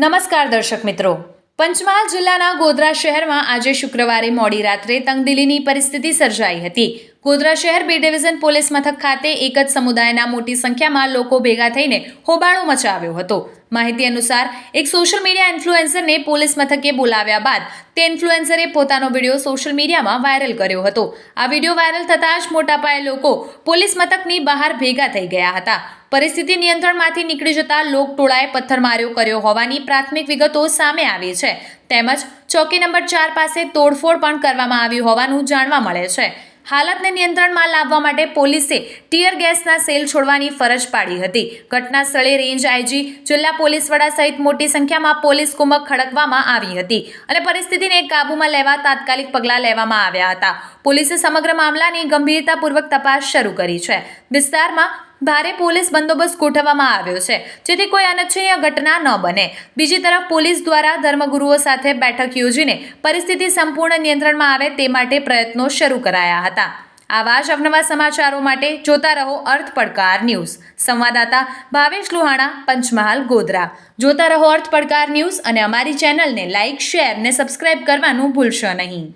નમસ્કાર દર્શક મિત્રો. પંચમહાલ જિલ્લાના ગોધરા શહેરમાં આજે શુક્રવારે મોડી રાત્રે તંગદિલીની પરિસ્થિતિ સર્જાઈ હતી. ગોધરા શહેર બે ડિવિઝન પોલીસ મથક ખાતે એક જ સમુદાયના મોટી સંખ્યામાં લોકો ભેગા થઈને હોબાળો મચાવ્યો હતો. માહિતી અનુસાર, એક સોશિયલ મીડિયા ઇન્ફ્લુએન્સરને પોલીસ મથકે બોલાવ્યા બાદ તે ઇન્ફ્લુએન્સરે પોતાનો વીડિયો સોશિયલ મીડિયામાં વાયરલ કર્યો હતો. આ વીડિયો વાયરલ થતાં જ મોટા પાયે લોકો પોલીસ મથકની બહાર ભેગા થઈ ગયા હતા. પરિસ્થિતિ નિયંત્રણમાંથી નીકળી જતા લોકટોળાએ પથ્થરમાર્યો કર્યો હોવાની પ્રાથમિક વિગતો સામે આવી છે. તેમજ ચોકી નંબર ચાર પાસે તોડફોડ પણ કરવામાં આવી હોવાનું જાણવા મળે છે. હાલતને નિયંત્રણમાં લાવવા માટે પોલીસે ટીયર ગેસના સેલ છોડવાની ફરજ પાડી હતી. ઘટના સ્થળે રેન્જ આઈજી, જિલ્લા પોલીસ વડા સહિત મોટી સંખ્યામાં પોલીસ કુમક ખડકવામાં આવી હતી અને પરિસ્થિતિને કાબૂમાં લેવા તાત્કાલિક પગલાં લેવામાં આવ્યા હતા. પોલીસે સમગ્ર મામલાની ગંભીરતાપૂર્વક તપાસ શરૂ કરી છે. વિસ્તારમાં ભારે પોલીસ બંદોબસ્ત ગોઠવવામાં આવ્યો છે, જેથી કોઈ અનિચ્છનીય ઘટના ન બને. બીજી તરફ, પોલીસ દ્વારા ધર્મગુરુઓ સાથે બેઠક યોજીને પરિસ્થિતિ સંપૂર્ણ નિયંત્રણમાં આવે તે માટે પ્રયત્નો શરૂ કરાયા હતા. આવા જ અવનવા સમાચારો માટે જોતા રહો અર્થ પડકાર ન્યૂઝ. સંવાદદાતા ભાવેશ લુહાણા, પંચમહાલ, ગોધરા. જોતા રહો અર્થ પડકાર ન્યૂઝ અને અમારી ચેનલને લાઇક, શેર ને સબસ્ક્રાઇબ કરવાનું ભૂલશો નહીં.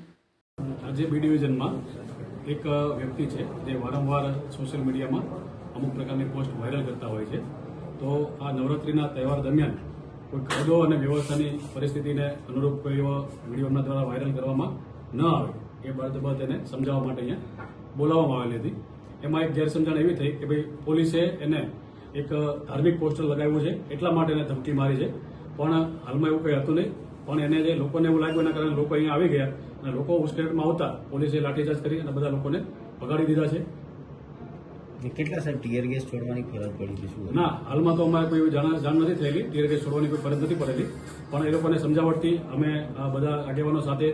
આજે બી ડિવિઝનમાં એક વ્યક્તિ છે, જે વારંવાર સોશિયલ મીડિયામાં અમુક પ્રકારની પોસ્ટ વાયરલ કરતા હોય છે. તો આ નવરાત્રિના તહેવાર દરમિયાન કોઈ કાયદો અને વ્યવસ્થાની પરિસ્થિતિને અનુરૂપ કોઈ એવો વીડિયો એમના દ્વારા વાયરલ કરવામાં ન આવે, એ બાબત એને સમજાવવા માટે અહીંયા બોલાવવામાં આવેલી હતી. એમાં એક ગેરસમજણ એવી થઈ કે ભાઈ પોલીસે એને એક ધાર્મિક પોસ્ટર લગાવ્યું છે, એટલા માટે એને ધમકી મારી છે. પણ હાલમાં એવું કંઈ હતું નહીં. પણ એને જે લોકોને એવું લાગ્યું, એના કારણે લોકો અહીંયા આવી ગયા અને લોકો ઉશ્કેરટમાં આવતા પોલીસે લાઠીચાર્જ કરી અને બધા લોકોને ભગાડી દીધા છે. કેટલા સાહેબ ટીયર ગેસ છોડવાની ફરજ પડી છે શું ના હાલમાં તો અમારે કોઈ જાણ જાણ નથી થયેલી. ટીયર ગેસ છોડવાની કોઈ ફરજ નથી પડેલી. પણ એ લોકોને સમજાવટથી અમે બધા આગેવાનો સાથે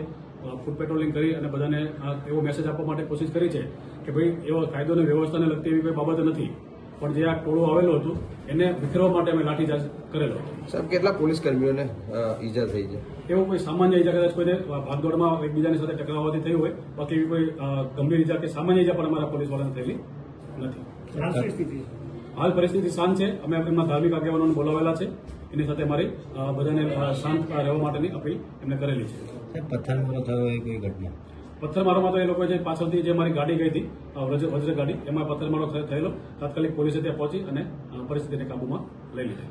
ફૂડ પેટ્રોલિંગ કરી અને બધાને આ એવો મેસેજ આપવા માટે કોશિશ કરી છે કે ભાઈ એવો કાયદો અને વ્યવસ્થાને લગતી એવી કોઈ બાબત નથી. પણ જે આ ટોળું આવેલું હતું એને વિખેરવા માટે અમે લાઠીચાર્જ કરેલો સાહેબ કેટલા પોલીસ કર્મીઓને ઈજા થઈ છે? એવો કોઈ સામાન્ય ઈજા કદાચ કોઈને ભાગદોડમાં એકબીજાની સાથે ટકરાવવાથી થયું હોય બાકી એવી કોઈ ગંભીર ઈજા કે સામાન્ય ઈજા પણ અમારા પોલીસ વાળાને થયેલી નથી. હાલ પરિસ્થિતિ શાંત છે. અમે એમના ધાર્મિક આગેવાનોને બોલાવેલા છે. એની સાથે મારી બધાને શાંત રહેવા માટેની અપીલ એમને કરેલી છે. પથ્થરમારો થયો એ કોઈ ઘટના? પથ્થરમારોમાં તો એ લોકો જે પાછળથી જે મારી ગાડી ગઈ હતી વજ્ર વજ્ર ગાડી એમાં પથ્થરમારો થયેલો. તાત્કાલિક પોલીસે ત્યાં પહોંચી અને પરિસ્થિતિને કાબૂમાં લઈ લીધી